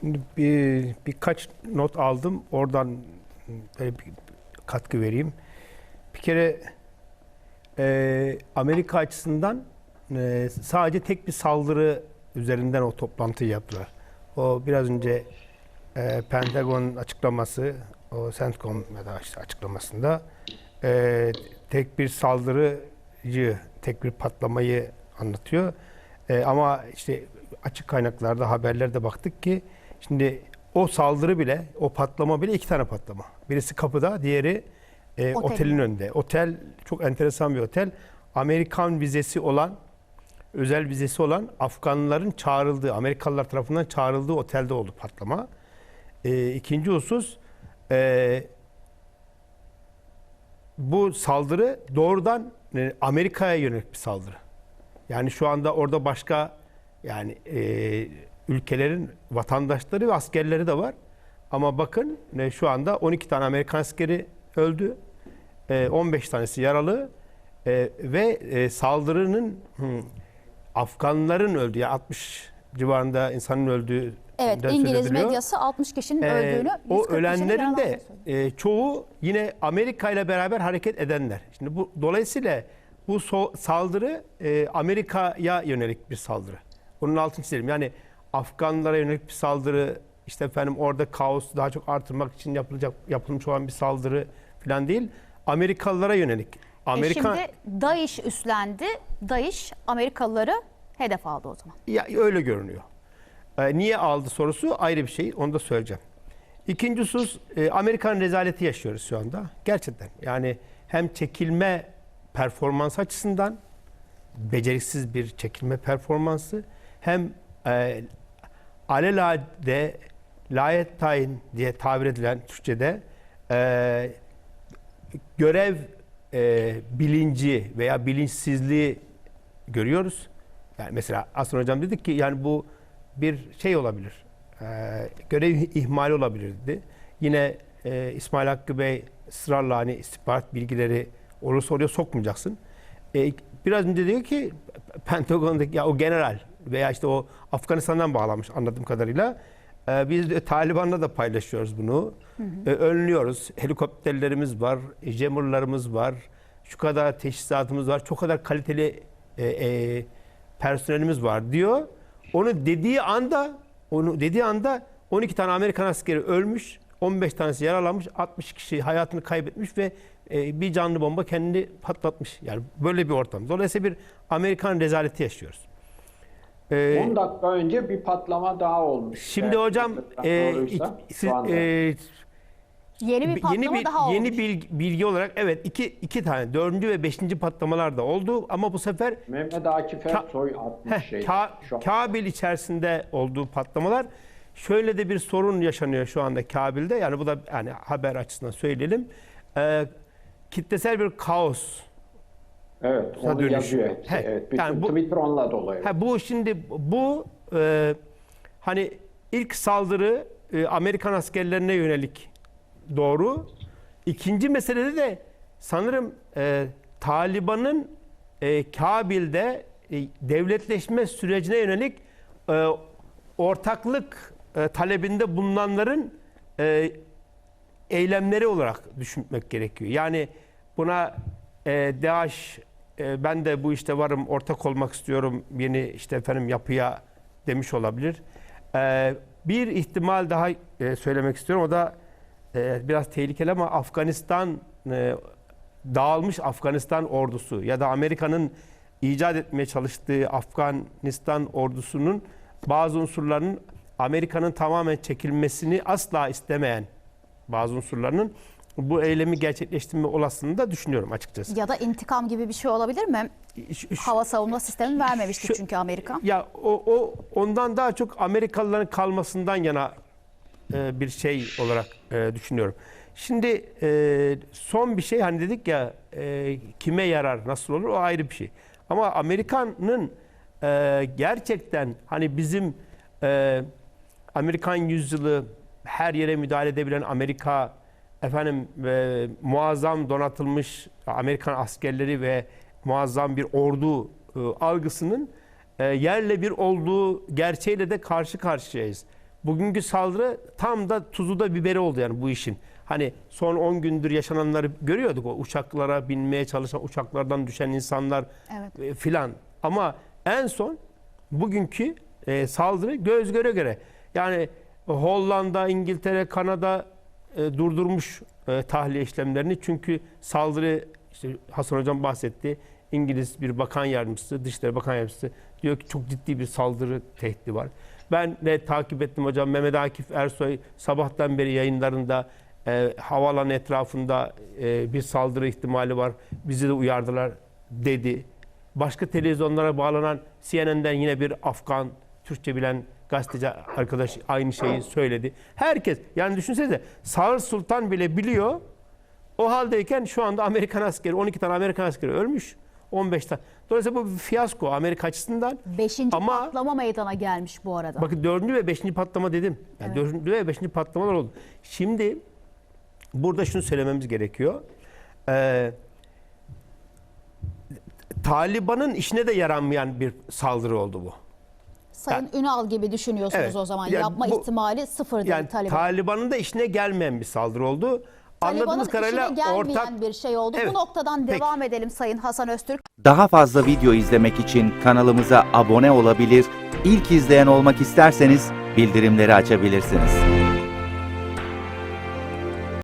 Şimdi bir, birkaç not aldım. Oradan böyle bir katkı vereyim. Bir kere e, Amerika açısından e, sadece tek bir saldırı üzerinden o toplantıyı yaptılar. O biraz önce e, Pentagon'un açıklaması, o CENTCOM ya da işte açıklamasında e, tek bir saldırıcı, tek bir patlamayı anlatıyor. E, ama işte açık kaynaklarda, haberlerde baktık ki şimdi o saldırı bile, o patlama bile iki tane patlama. Birisi kapıda, diğeri e, Otelin. otelin önünde. Otel çok enteresan bir otel. Amerikan vizesi olan, özel vizesi olan Afganlıların çağrıldığı, Amerikalılar tarafından çağrıldığı otelde oldu patlama. E, ikinci husus, e, bu saldırı doğrudan e, Amerika'ya yönelik bir saldırı. Yani şu anda orada başka yani e, ülkelerin vatandaşları ve askerleri de var. Ama bakın e, şu anda 12 tane Amerikan askeri öldü. E, 15 tanesi yaralı E, ve e, saldırının hı, Afganların öldüğü, yani 60 civarında insanın öldüğü Evet İngiliz medyası 60 kişinin Ee, öldüğünü, o 140 kişinin ölenlerin de e, çoğu yine Amerika ile beraber hareket edenler. Şimdi bu dolayısıyla bu so- saldırı e, Amerika'ya yönelik bir saldırı. Onun altını çizelim. Yani Afganlara yönelik bir saldırı, işte efendim orada kaosu daha çok artırmak için yapılacak yapılmış olan bir saldırı falan değil. Amerikalılara yönelik. Amerika E şimdi DAEŞ üstlendi. DAEŞ Amerikalıları hedef aldı o zaman. Ya öyle görünüyor. Ee, niye aldı sorusu ayrı bir şey. Onu da söyleyeceğim. İkinci husus e, Amerikan rezaleti yaşıyoruz şu anda. Gerçekten. Yani hem çekilme performans açısından beceriksiz bir çekilme performansı hem e, alelade layet tayin diye tabir edilen Türkçe'de e, görev e, bilinci veya bilinçsizliği görüyoruz. Yani mesela Aslan Hocam dedik ki yani bu bir şey olabilir. E, görev ihmali olabilir dedi. Yine e, İsmail Hakkı Bey ısrarla hani istihbarat bilgileri olursa oraya sokmayacaksın. E, biraz önce diyor ki Pentagon'daki ya o general veya işte o Afganistan'dan bağlanmış anladığım kadarıyla. E, biz de Taliban'la da paylaşıyoruz bunu. E, önlüyoruz. Helikopterlerimiz var, jammerlarımız var. Şu kadar teçhizatımız var. Çok kadar kaliteli e, e, personelimiz var diyor. Onu dediği anda onu dediği anda 12 tane Amerikan askeri ölmüş, 15 tanesi yaralanmış, 60 kişi hayatını kaybetmiş ve e, bir canlı bomba kendini patlatmış. Yani böyle bir ortam. Dolayısıyla bir Amerikan rezaleti yaşıyoruz. E, 10 dakika önce bir patlama daha olmuş. şimdi Eğer hocam e, siz, e, Yeni bir patlama yeni bir daha yeni olmuş. bilgi, bilgi olarak evet iki iki tane dördüncü ve beşinci patlamalar da oldu ama bu sefer Mehmet Akif Ersoy atmış Heh, şey. Ka- şu an. Kabil içerisinde olduğu patlamalar. Şöyle de bir sorun yaşanıyor şu anda Kabil'de. Yani bu da yani haber açısından söyleyelim. Ee, kitlesel bir kaos. Evet onu dönüşüyor. yazıyor hepsi. He, Evet, bütün yani bu- Twitter onunla evet. Ha, bu şimdi bu e, hani ilk saldırı e, Amerikan askerlerine yönelik doğru. İkinci meselede de sanırım e, Taliban'ın e, Kabil'de e, devletleşme sürecine yönelik e, ortaklık e, talebinde bulunanların e, eylemleri olarak düşünmek gerekiyor. Yani buna e, DAEŞ e, ben de bu işte varım ortak olmak istiyorum yeni işte efendim yapıya demiş olabilir. E, bir ihtimal daha e, söylemek istiyorum o da e, biraz tehlikeli ama Afganistan e, dağılmış Afganistan ordusu ya da Amerika'nın icat etmeye çalıştığı Afganistan ordusunun bazı unsurlarının Amerika'nın tamamen çekilmesini asla istemeyen bazı unsurlarının bu eylemi gerçekleştirme olasılığını da düşünüyorum açıkçası. Ya da intikam gibi bir şey olabilir mi? Şu- Hava savunma sistemi vermemişti Şu- çünkü Amerika. Ya o, o ondan daha çok Amerikalıların kalmasından yana e, bir şey olarak e, düşünüyorum. Şimdi e, son bir şey hani dedik ya e, kime yarar nasıl olur o ayrı bir şey. Ama Amerika'nın e, gerçekten hani bizim e, Amerikan yüzyılı her yere müdahale edebilen Amerika efendim e, muazzam donatılmış Amerikan askerleri ve muazzam bir ordu e, algısının e, yerle bir olduğu gerçeğiyle de karşı karşıyayız. bugünkü saldırı tam da tuzu da biberi oldu yani bu işin. Hani son 10 gündür yaşananları görüyorduk o uçaklara binmeye çalışan uçaklardan düşen insanlar Evet. e, filan. Ama en son bugünkü e, saldırı göz göre göre. Yani Hollanda, İngiltere, Kanada e, durdurmuş e, tahliye işlemlerini. Çünkü saldırı işte Hasan Hocam bahsetti. İngiliz bir bakan yardımcısı, Dışişleri Bakan Yardımcısı diyor ki çok ciddi bir saldırı tehdidi var. Ben de takip ettim hocam. Mehmet Akif Ersoy sabahtan beri yayınlarında e, havaalanı etrafında e, bir saldırı ihtimali var. Bizi de uyardılar dedi. Başka televizyonlara bağlanan CNN'den yine bir Afgan Türkçe bilen gazeteci arkadaş aynı şeyi söyledi. Herkes yani düşünsenize Sağır Sultan bile biliyor. O haldeyken şu anda Amerikan askeri 12 tane Amerikan askeri ölmüş. 15 tane. Dolayısıyla bu bir fiyasko Amerika açısından. Beşinci Ama- patlama meydana gelmiş bu arada. Bakın dördüncü ve beşinci patlama dedim. Yani Evet. dördüncü ve beşinci patlamalar oldu. Şimdi burada şunu söylememiz gerekiyor. Ee, Taliban'ın işine de yaranmayan bir saldırı oldu bu. Sayın Ünal gibi düşünüyorsunuz Evet. o zaman. Yani Yapma bu- ihtimali sıfır değil Yani Taliban. Taliban'ın da işine gelmeyen bir saldırı oldu. Taliban'ın Anladığımız kadarıyla ortak bir şey oldu. Evet. Bu noktadan Peki. devam edelim Sayın Hasan Öztürk. Daha fazla video izlemek için kanalımıza abone olabilir, ilk izleyen olmak isterseniz bildirimleri açabilirsiniz.